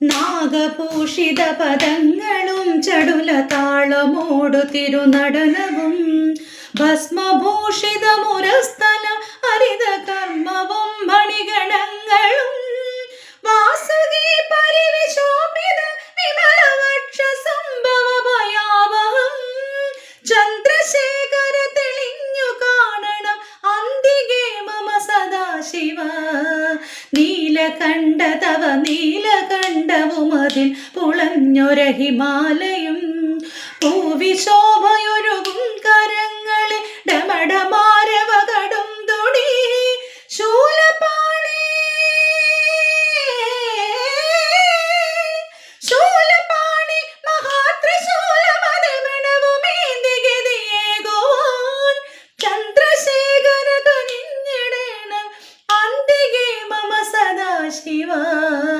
നാഗഭൂഷിത പദങ്ങളും ചടുല താളമോടു തിരുനടനവും ഭസ്മഭൂഷിത മുരസ്ഥല ഹരിത കർമ്മവും മണിഗണങ്ങളും വാസുകി ചന്ദ്രശേഖര തെളിഞ്ഞു കാണണം നീലകണ്ഠ തവ പുളഞ്ഞൊരഹിമാലയും. അതിൽ Shiva.